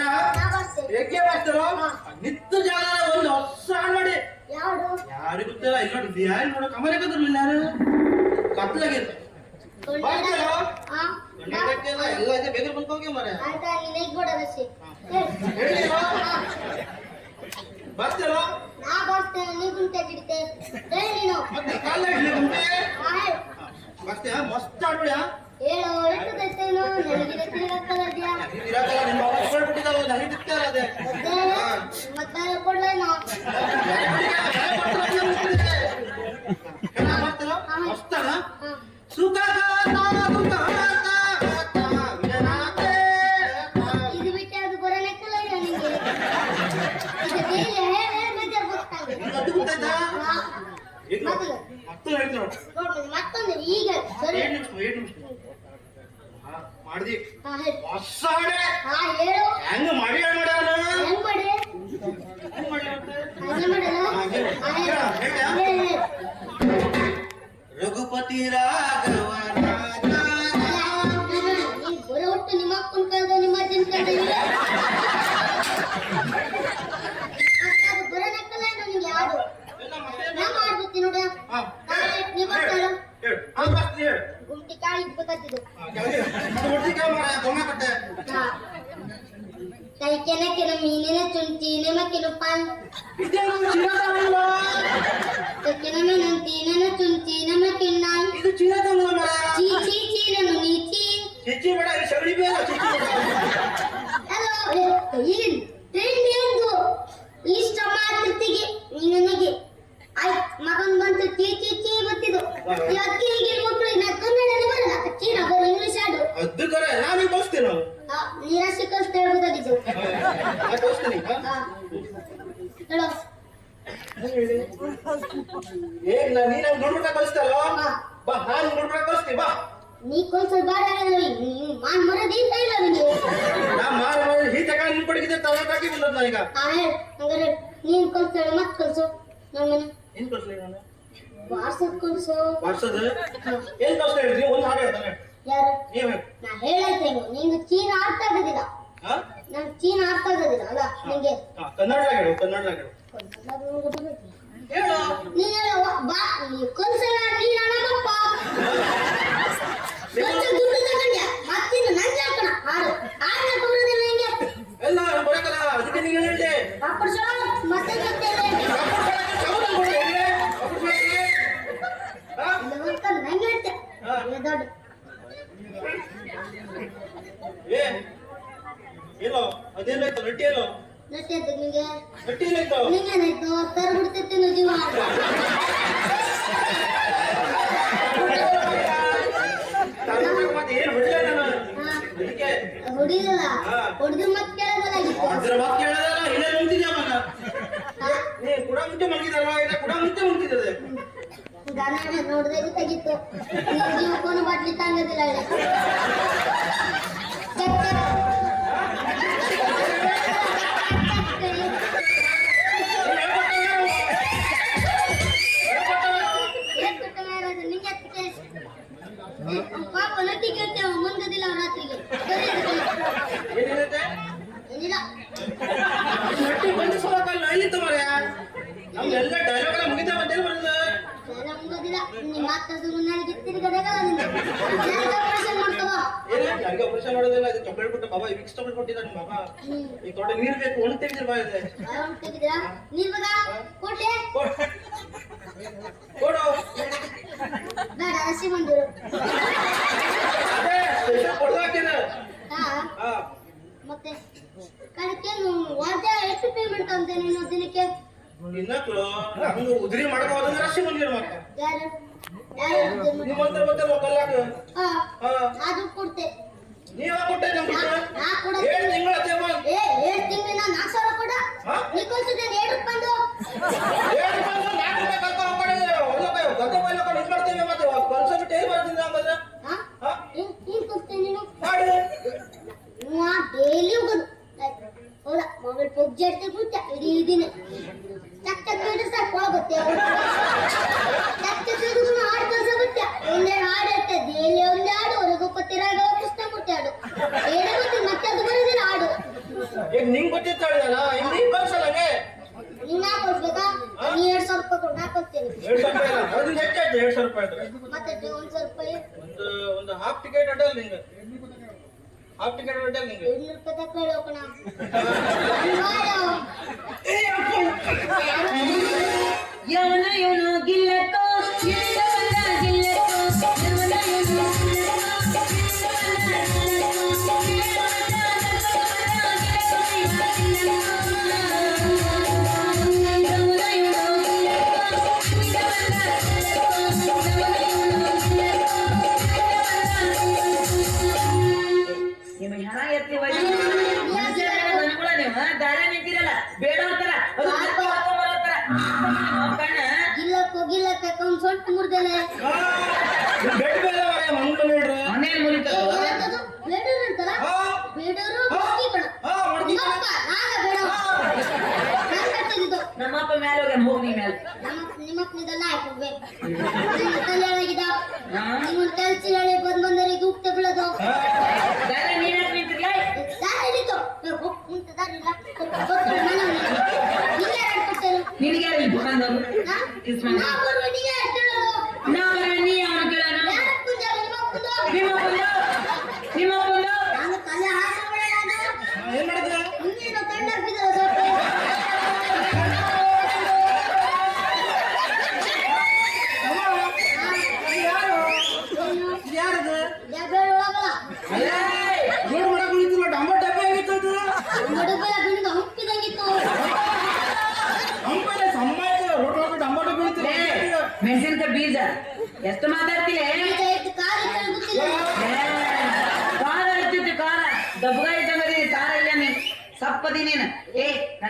ಅದ. ಏಕೆ ಮಾಡ್ತಾರೋ ನಿತ್ತು ಜಾಗ ಒಂದು ಹೊಸ ಯಾವ್ದು? ಯಾರಿಗೂ ಗೊತ್ತಿಲ್ಲ. ಇಲ್ಲಿ ನೋಡಿ ಯಾರು? ನೋಡೋ ಕಮಲ ಕದ್ರಲ್ಲ ಯಾರು? ಗಂಡಕ್ಕೆಲ್ಲ ಎಲ್ಲ ಇದೆ. ಬೇಗ ಬಂದ್ಕೋಗಿ ಮನೆ. ಬರ್ತೀರ? ನಾ ಬರ್ತೇನೆ ನೀ ಗುಂಟೆ ಗಿಡ್ತೆ ಹೇಳಿ ಮತ್ತೆ ಕಾಲ ಇಡ್ಲಿ ಹೇಳು. ಬರ್ತೀಯ ಮಸ್ತ್ ಆಡ್ಬಿಡ ಹೇಳು ನನಗೆ ತಿರುಗಕ್ಕದಿದ್ಯಾ ಮಾಡ್ದಿ ಹೊಸ ಹಾಡೆ ಹೆಂಗ ಮಾಡಿ ಕೆಲ ಮೀನಿನ ಚುಂಚಿ ನಮಕ್ಕಿನ ನಾಯಿ ಇದು ಚಿನ್ನದಲ್ವ ಮರ? ಚೀ ಚೀ ಚೀ ನನ್ನ ನೀಚಿ. ಚಿಚ್ಚಿ ಬೇಡ, ಈ ಸಗಣಿ ಬೇಡ, ಚಿಚ್ಚಿ ಹಲೋ ಈಗ ಟ್ರೆಂಡ್ ಎಂದು ಇಷ್ಟ ಮಾತಿರ್ತಿಗೆ ನೀ ನನಗೆ ಆಯ್ತ್ ಮಗನ್ ಬಂತು ಚೀ ಚೀ ಚೀ ಬತ್ತಿದು ಇವತ್ತು ಹೀಗೆ ಮಕ್ಕಳು ನಾ ಕನ್ನಡನೇ ಬರಲ್ಲ ಚೀನ ಬರೋ ಇಂಗ್ಲಿಷ್ ಹಾಡು ಅದು ಕರೆ, ನಾವೀಗ ಕಲಿಸ್ತೀವಿ ನಾವು. ಆ, ನೀರಸಿ ಕಲಿಸ್ತಾ ಹೇಳ್ಬೋದಾಗಿದ್ದು ಹಾ, ನಾ ಕಲಿಸ್ತೀನಿ, ಹಾ? ಆ, ಹೇಳೋ ಏನ್ ನಾ- ನೀನ್ ದುಡ್ಡು. ಬಾ ನಾನು ದುಡ್ಡು ಕಲಿಸ್ತೀನಿ ಬಾ. ನೀ ಬಾರ ಮಾನ್ ಮರದಿ ಅಂತ ಇಲ್ಲ ನಿಂಗೆ. ನಾ ಮಾರು ಮಾರು ಹೀ ತಕ ನಿನ್ ಬಂದದ್ ನಾನೀಗ? ಹಂಗಾರೆ ನೀನ್ ಕಲ್ಸಳ ಮತ್ ಏನ್ ನಾನು? ವಾಟ್ಸಪ್ ಕಲ್ಸು. ವರ್ಷದ ಏನ್ ಕಲಿಸ್ತಾ ಹೇಳಿದ್ರಿ ಒಂದ್ ಹಾಡು ಹೇಳ್ತಾನೆ. ಯಾರು? ನೀವ್ ಹೇಳಿ. ನಾ ಹೇಳೈತೇನು ನಿಂಗೆ. ಚೀನ ಅರ್ಥ ಆಗೋದಿಲ್ಲ ಹಾ? ನನ್ ಚೀನ ಅರ್ಥ ಆಗೋದಿಲ್ಲ ಅಲ್ಲ? ನಿಂಗೆ? ಹಾ, ಕನ್ನಡದಾಗ ಹೇಳು ಕನ್ನಡದಾಗ ಹೇಳು. ಮತ್ತೆ ದುಡ್ಡು ತಗೊಂಡ್ಯ ಮತ್ತಿನ್ನು ನಂಗೆ ಹಾಕೋಣ ಹಾಡು ಹಾಡನ್ನ ತಗೊಳ್ಳೋದಿಲ್ಲ ನಿಂಗೆ ಎಲ್ಲ ಬರಕಲ್ಲ ಅದಕ್ಕೆ ನೀನು ಹೇಳಿದೆ ಅಪ್ಪಡ್ಸೋ ಮತ್ತೆ ಗೊತ್ತಿಲ್ಲ ಹಾ? ಇಲ್ಲ ಅಂತ ನಂಗೆ ಹೇಳ್ತೆ ಹಾ. ಇಲ್ಲ ದೊಡ್ಡ ಏ ಏನೋ ಅದೇನಾಯ್ತು ರೊಟ್ಟಿ ಏನೋ ನಟ್ಟಿ ಅಂತ ನಿಂಗೆ ರೊಟ್ಟಿ ಏನಾಯ್ತು ನಿಂಗೇನಾಯ್ತು ತರ್ ಬಿಡ್ತೈತೆ ಜೀವ ತರ್ಬೇಕು ಮತ್ತೆ ಏನ್ ಹೊಡಿಲ್ಲ ನಾನು ಹಾ. ಅದಕ್ಕೆ ಹೊಡಿದಲ್ಲ ಹಾ. ಹೊಡೆದು ಮತ್ತೆ ಕೇಳೋದಾಗಿತ್ತು ಅದ್ರ ಮಾತು ಕೇಳದಲ್ಲ ಇಲ್ಲೇ ಮುಂತಿದ್ಯಾ ಮಗ ಹಾ? ನೀ ಕುಡ ಮುಂಚೆ ಮಲಗಿದಲ್ವಾ ಇಲ್ಲ ಕುಡ ಮುಂಚೆ ಮುಂತಿದ್ದದೆ ಗಾನ ನೋಡ್ದೆ ಗೊತ್ತಾಗಿತ್ತು ನಿನ್ ಜೀವಕ್ಕೋನು ಬಾಟ್ಲಿ ತಾಂಗದಿಲ್ಲ ಹೇಳಿ ಚೆಕ್ ಚೆಕ್. ಏನ್ ಕೊಟ್ಟ ಮಾರಾಯ, ನಿಂಗೆ ಹತ್ತಿಕೆ. ಏ, ಅವ್ನ್ ಪಾಪ ನಟ್ಟಿ ಕೇಳ್ತೇವ ಮುಂದದಿಲ್ಲ ಅವ್ನ ರಾತ್ರಿಗೆ ಸರಿ ಅದಕ್ಕೆ. ಏನಿರುತ್ತೆ ಏನಿಲ್ಲ ರೊಟ್ಟಿ ಬಂದು ಸೋಲಕ್ಕಲ್ಲ ಎಲ್ಲಿತ್ತು ಮರ ನಮ್ಗೆಲ್ಲ ಡೈಲಾಗ್ ಎಲ್ಲ ಮುಗಿತಾ ಬಂದೇನು ಬರ್ತದೆ ಬೇರೆ ಮುಂದದಿಲ್ಲ ನೀ ಮಾತಾಡ್ದು ಆಪರೇಷನ್ ಮಾಡೋದಿಲ್ಲ. ಚಾಕ್ಲೇಟ್ ಕೊಟ್ಟು ಬಾಬಾ ವಿಕ್ಸ್ ಚಾಕ್ಲೇಟ್ ಬಾಬಾ. ಈಗ ತೊಡೆ ನೀರು ಬೇಕು ಒಣ ತೆಗೆದಿರ್ ಬಾ ಇದೆ ನೀನ್ ಬಗ ಕೊಡ್ಲೆ ಕೊಡು. ಬೇಡ ಹಸಿ ಬಂದಿರು ಅದೇ ಕೊಡ್ದು ಹಾಕಿದ ಮತ್ತೆ? ಕಣಕ್ಕೇನು ವಾದ್ಯ ಎಷ್ಟು ಪೇಮೆಂಟ್ ಅಂತ ನೀನು ದಿನಕ್ಕೆ? ಉದ್ರಿ ಮಾಡ್ಬೋದು ಅಂದ್ರೆ ಅಷ್ಟೇ ಬಂದಿರ ಮಕ್ಕ ಯಾರು? ಯಾರು ಹೇಳ್ತಾರೆ? ನಿಮ್ಮಂತರ ಮತ್ತೆ ಕಲ್ಲಾಕ ಹಾ ಹಾ ಅದು ಕೊಡ್ತೆ. ನೀವ ಕೊಟ್ಟೆ ನಮ್ಗೆ ನಾ- ನಾ ಕೊಡ- ಏಳು ತಿಂಗಳ ನಾಲ್ಕು ಸಾವಿರ ಕೊಡ. ಹಾ? ನೀ ಏಳು ಬಂದು ಏಳು ಬಂದು ನಾಲ್ಕು ರೂಪಾಯಿ ಕರ್ಕೊಂಡು ಹೋಗ್ಬೇಡಿ. ಒಳ್ಳೆ ಕೈ- ಗದ್ದೆ ಮೇಲೆ ಹಾಕೊಂಡು ಇದ್ ಮಾಡ್ತೀವಿ ಮತ್ತೆ. ಕಲ್ಸ ಬಿಟ್ಟು ಏನ್ ಮಾಡ್ತೀನಿ ಹಂಗಂದ್ರೆ ಹಾ ಒಂದು ಒಂದು ಹಾಫ್ ಟಿಕೆಟ್ ಅಡ್ಡಲ್ಲ ನಿಂಗೆ ಹಾಫ್ ಟಿಕೆಟ್ ಅಡ್ಡಲ್ಲ ನಿಂಗೆ ಇವನು ಇವನು ಗಿಲ್ಲ ಮಕ್ಕಳಿದ ನಾಲ್ಕು ತಲೆಯೊಳಗಿದ ನಿಮ್ಮ ತಲಚಿನೊಳೆ ಬಂದ್ ಬಂದರೆ ಗೂಪ್ತ ಬೀಳೋದು. ದಾರಿ ನಿಂತು. ನಿಂತ ದಾರಿ ಇಲ್ಲ. ನಿನಗೆ ಯಾರು ಬುಕಾಂದವರು ನಾ? ಬರುವ ನಿನಗೆ ಯಾರು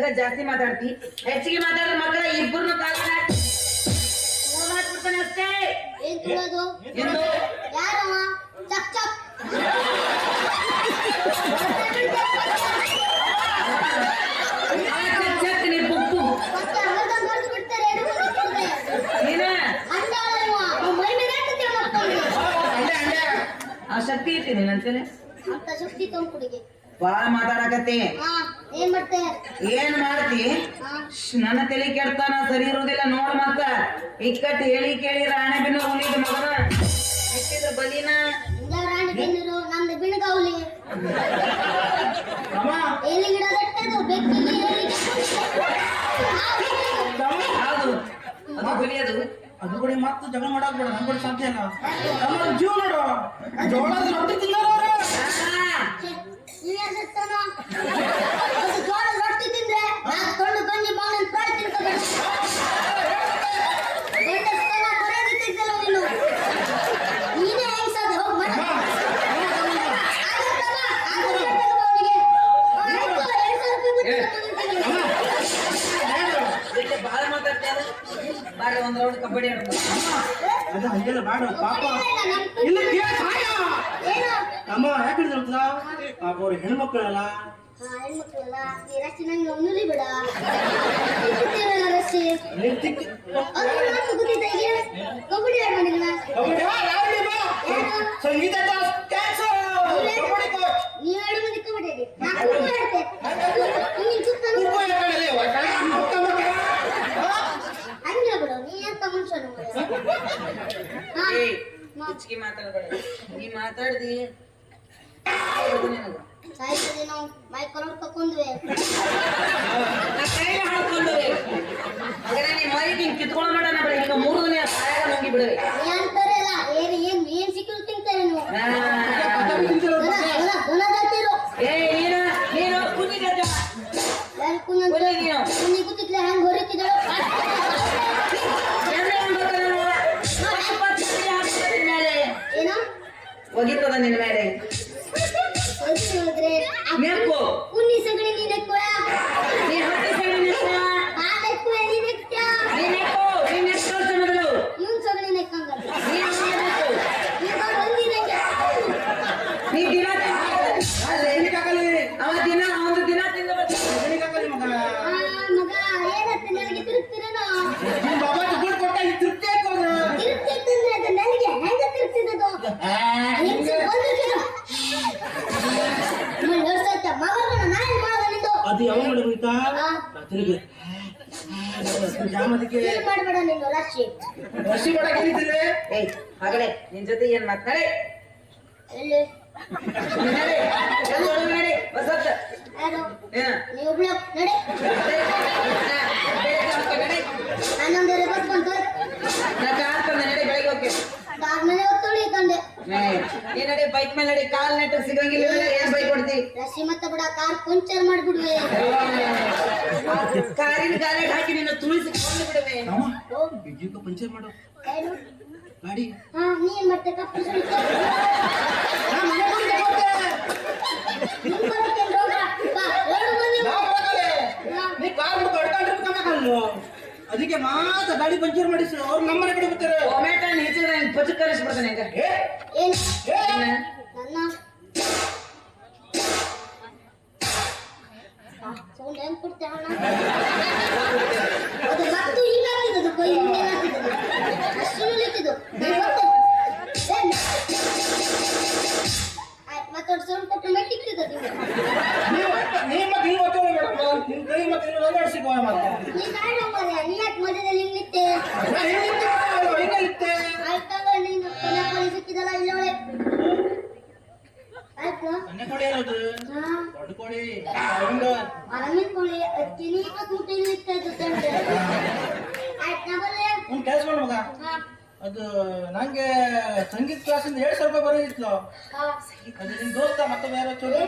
ನನಗ ಜಾಸ್ತಿ ಮಾತಾಡ್ತಿ. ಹೆಚ್ಚಿಗೆ ಮಾತಾಡೋ ಮಕ್ಕಳ ಇಬ್ಬರನ್ನು ಕಾಲ ಮಾಡ್ಬಿಡ್ತಾನೆ ಅಷ್ಟೇ. ಏನ್ ತಿನ್ನೋದು? ಎಂದು ಯಾರವ ಚಕ್ ಚಕ್. ಆ ಶಕ್ತಿ ಇರ್ತೀನಿ ನನ್ನ ಬಾಳ ಮಾತಾಡಕತ್ತಿ. ಏನ್ ಮಾಡ್ತಿ? ನನ್ನ ತಲೆ ಕೆಡ್ತಾನ ಸರಿ ಇರುವುದಿಲ್ಲ ನೋಡ್ ಮತ್ತ. ಇಕ್ಕಟ್ಟಿ ಹೇಳಿ ಕೇಳಿ ರಾಣೆ ಬಿನ್ನ ಹುಲಿದ ಮಗನ. ಬಲಿನ. ಅದು ಕೂಡ ಮತ್ತೆ ಜಗ ಮಾಡಕ್ ಬೇಡ ಸಾಧ್ಯ ಜೀವ ನೋಡು. ಜೋಳ ರೊಟ್ಟಿ ತಿನ್ನೋರ ಕಾರಣ ಪಾಪ. ಅಮ್ಮ ಯಾಕೆ ಹೆಣ್ಮಕ್ಳಲ್ಲ. ಸಂಗೀತ ಹೆಚ್ಚಿಗೆ ಮಾತಾಡಬೇಡ. ನೀ ಮಾತಾಡ್ದಿ. ಸಾಯ್ತದೆ ನಾವು ಮೈಕ್ ಕರ್ಕೊಂಡ್ವಿ ಕೈಲಿ ಹಾಕೊಂಡ್ವಿ ಅದನ್ನ ನೀ ಮೈಕ್ ಹಿಂಗ್ ಕಿತ್ಕೊಂಡು ನೋಡೋಣ ಬಿಡ. ಈಗ ಮೂರು ದಿನ ಸಾಯಾಗ ನಂಗಿ ಬಿಡ್ರಿ ಏನ್ ಏನ್ ಏನ್ ಸಿಕ್ಕಿದ್ರು ತಿಂತಾರೆ ನೀವು. ದನ ಜಾತಿರು ಏ ನೀನು ನೀನು ಕುನಿ ಜಾತಿ ಕುನಿ ಕುನಿ ಕೂತಿದ್ಲೆ ಹೆಂಗ್ ಹೊರಿತಿದ್ರು ಹೋಗಿರ್ತದ ನಿನ್ ಮೇಲೆ. ನೆಕ್ಕು ಉನ್ನಿಸಗಳಿಗೆ ತಿರುಗಿ ಜಾಮದಿಗೆ ಮಾಡ್ಬೇಡ ನೀನು ರಾಶಿ ರಸಿ ಮಾಡಕ್ಕೆ ಏಯ್ ನಿನ್ ಜೊತೆ ಏನ್ ಮಾತಾಡಿ ಎಲ್ಲಿ ನಡಿ ಎಲ್ಲಿ ಒಳಗ್ ನಡಿ ಬಸತ್ತ ಯಾರು ಏನ ನೀವು ನಡೆ ಬೆಳಗ್ಗೆ ಹೋಗ್ತಾ ನಡಿ ಹನ್ನೊಂದರ ಬಸ್ ಬಂತು ನಾ ಕಾಲ್ ತಂದೆ ನಡಿ ಬೆಳಗ್ಗೆ ಹೋಗ್ತೀನಿ ಆದ್ಮೇಲೆ ಹೊತ್ತೊಳಿ ತಂದೆ ನೀ ನಡಿ ಬೈಕ್ ಮೇಲೆ ನಡೆ ಕಾಲ್ ನೆಟ್ಟು ಸಿಗಂಗಿಲ್ಲ ಅಂದ್ರೆ ಏನ್ ಬೈಕ್ ಕೊಡ್ತಿ? ರಶಿ ಮತ್ತೆ ಬಿಡ ಕಾರ್ ಪಂಚರ್ ಮಾಡ್ಬಿಡುವೆ. ಕಾರಿನ ಗಾರೆ ಹಾಕಿ ನಿನ್ನ ತುಳಿಸಿ ಕೊಂಡು ಬಿಡುವೆ. ಓ, ಬಿಜುಕ ಪಂಚರ್ ಮಾಡು. ಏನು? ಗಾಡಿ. ಹಾ ನೀನ್ ಮತ್ತೆ ಕಪ್ಪು ಸುಳಿತ ನಾ ಮನೆ ಮುಂದೆ ಹೋಗ್ತೆ. ನಿನ್ ಬಾ ಎರಡು ಮಂದಿ ನಾ ಬರಕಲೆ. ನೀ ಕಾರ್ ಬಿಟ್ಟು ಕಡ್ಕೊಂಡಿರ್ಬೇಕಲ್ಲ ಅದಕ್ಕೆ ಮಾತ್ರ ಗಾಡಿ ಪಂಚರ್ ಮಾಡಿಸಿ ಅವ್ರು ನಮ್ಮ ಮನೆ ಕಡೆ ಬರ್ತಾರೆ. ಟೊಮೆಟೊ ಹೆಚ್ಚಿದ್ರೆ ಪಚಕ್ ಕಲಿಸ್ಬಿಡ್ತಾನೆ ಹಂಗ. ಏ ಏನ್? ಏ. ನನ್ನ ಸೌಂಡ್ ಹೆಂಗ್ ಕೊಡ್ತೆ ಅಣ್ಣ? ಅದು ಮತ್ತು ಹಿಂಗಾಗ್ತಿದ್ದು ಕೊಯ್ ಹಿಂಗೇನಾಗ್ತಿದ್ದು ಅಷ್ಟು ನಿಲ್ಲಿತ್ತಿದ್ದು ಮತ್ತೊಂದು ಸೌಂಡ್ ಕೊಟ್ಟು ಮೆಟ್ಟಿಕ್ತಿದ್ದು ನೀವು. ನೀ ಮತ್ತೆ ನೀವು ಮತ್ತೆ ಮೇಡಮ್ ನಿಮ್ ಕೈ ಮತ್ತೆ ನೀವು ನಡೆಸಿ ಹೋಗ ಮತ್ತೆ ಅದು ನಂಗೆ ಸಂಗೀತ ಕ್ಲಾಸಿಂದ ಏಳು ಸಾವಿರ ರೂಪಾಯಿ ಬರೋದಿತ್ತು. ಅದು ನಿಮ್ ದೋಸ್ತ ಮತ್ತೆ ಬೇರೆ ಚಲೋ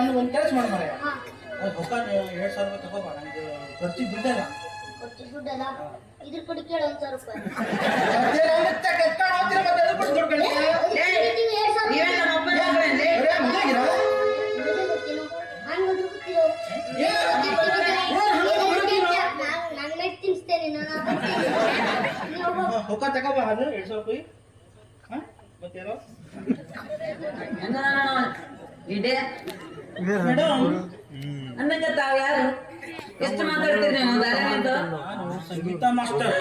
ನನಗೆ ಒಂದು ಕೆಲಸ ಮಾಡಿ ಮರೆ ಹಾ. ಅದು ಹೊಸ ಏಳು ಸಾವಿರ ರೂಪಾಯಿ ತಗೋಬಾ ನನಗೆ ಖರ್ಚಿಗೆ ಬಿದ್ದಲ್ಲ ಕೊಟ್ಟು ದುಡ್ಡಲ್ಲ ಇದ್ರ ಕೊಡಿ ಕೇಳು ಒಂದ್ ಸಾವಿರ ರೂಪಾಯಿ? ನಾನ್- ನಾನ್ ನಾನು. ಹೊಕ್ಕ ತಗೋಬಾ ಅದು ಎರಡು ಸಾವಿರ ರೂಪಾಯಿ. ಹಾಂ ಮತ್ತೇನೋ? ಇಡೆ ಮೇಡಮ್ ಅನ್ನಂಗ ತಾವ್ ಯಾರು? ಎಷ್ಟು ಮಾತಾಡ್ತೀರಿ ನೀವು? ಸಂಗೀತ ಮಾಸ್ಟರ್.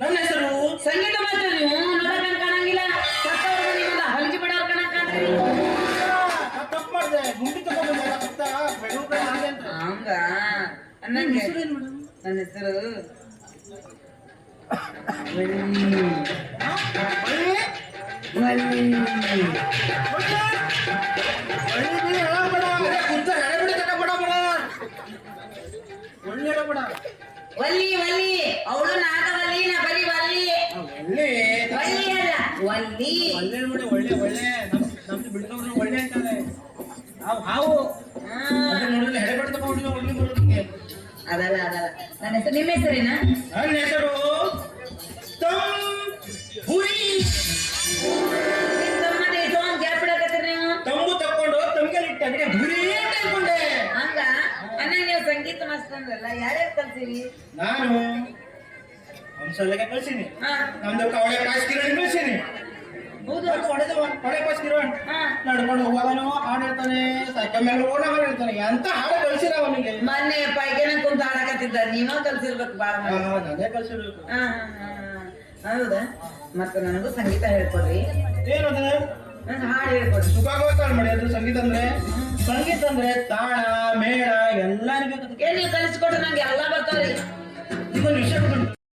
ನನ್ನ ಹೆಸರು ಸಂಗೀತ ಮಾಸ್ಟರ್ ನೀವು? ನೋಡಕ್ ಕಾಣಂಗಿಲ್ಲ. ಸತ್ತವ್ರು ನೀವಲ್ಲ ಹೊಲಿಗೆ ಬಿಡೋರ್ ಕಣಕ್ ಕಾಣ್ತೀರಿ. ತಪ್ಪು ಮಾಡಿದೆ. ಗುಂಡಿ ತಗೊಂಡು ಮತ್ತೆ ಬೆಳಗ್ಗೆ ಹಾಗೆ ಅಂತ. ಹಂಗ? ಅನ್ನಂಗೆ. ಹೆಸರೇನು ಮೇಡಮ್ ನನ್ನ ಹೆಸರು ವಲ್ಲಿ ವಲ್ಲಿ. ಅವಳು ನಾಗವಲ್ಲಿ ನಾ ಬರೀ ವಲ್ಲಿ. ವಲ್ಲಿ? ಅಲ್ಲ. ವಲ್ಲಿ. ಒಳ್ಳೆ ಅದಲ್ಲ ಅದಲ್ಲ. ನನ್ನ ಹೆಸರು ನಿಮ್ಮ ಹೆಸರೇನಾ? ನಿಮ್ ಅಂದ್ರಲ್ಲ ಯಾರ್ಯಾರು ಕಲ್ತೀರಿ ನಾನು ಹಂಸಲೆಗೆ ಕಳ್ಸೀನಿ. ಹಾ. ನಮ್ದು ಕವಳೆ ಪಾಸ್ ಕಿರಣ್ ಕಳ್ಸೀನಿ ಹೊಡೆದು ಹೊಡೆ ಕಾಸ್ ಕಿರಣ್ ಹಾ. ನಡ್ಕೊಂಡು ಹೋಗೋನು ಹಾಡು ಹೇಳ್ತಾನೆ ಸೈಕಲ್ ಮೇಲೆ ಓಡ ಹೇಳ್ತಾನೆ. ಎಂತ ಹಾಡು ಕಳ್ಸಿರ ಅವನಿಗೆ? ಮೊನ್ನೆ ಪೈಕೇನ ಕುಂತ ಹಾಡಕತ್ತಿದ್ದ. ನೀವ ಕಲ್ಸಿರ್ಬೇಕು ಬಾಳ ಅದೇ ಕಳ್ಸಿರ್ಬೇಕು. ಹಾ, ಹಾ, ಹಾ. ಹೌದಾ? ಮತ್ತೆ ನನಗೂ ಸಂಗೀತ ಹೇಳ್ಕೊಡ್ರಿ. ಏನದ? ನಂಗೆ ಹಾಡು ಹೇಳ್ಕೊಡ್ರಿ. ಸುಖಾಗೋತಾಳ ಮಾಡಿ ಅದು ಸಂಗೀತ ಅಂದ್ರೆ? ಸಂಗೀತ ಅಂದ್ರೆ ತಾಳ ಮೇಳ ಎಲ್ಲ ಇರ್ಬೇಕು ಕೇಳಿ ಕಲಿಸ್ಕೊಟ್ರೆ ನಂಗೆ ಎಲ್ಲ ಬರ್ತಾವ್ರಿ ಇದೊಂದು ವಿಷಯ.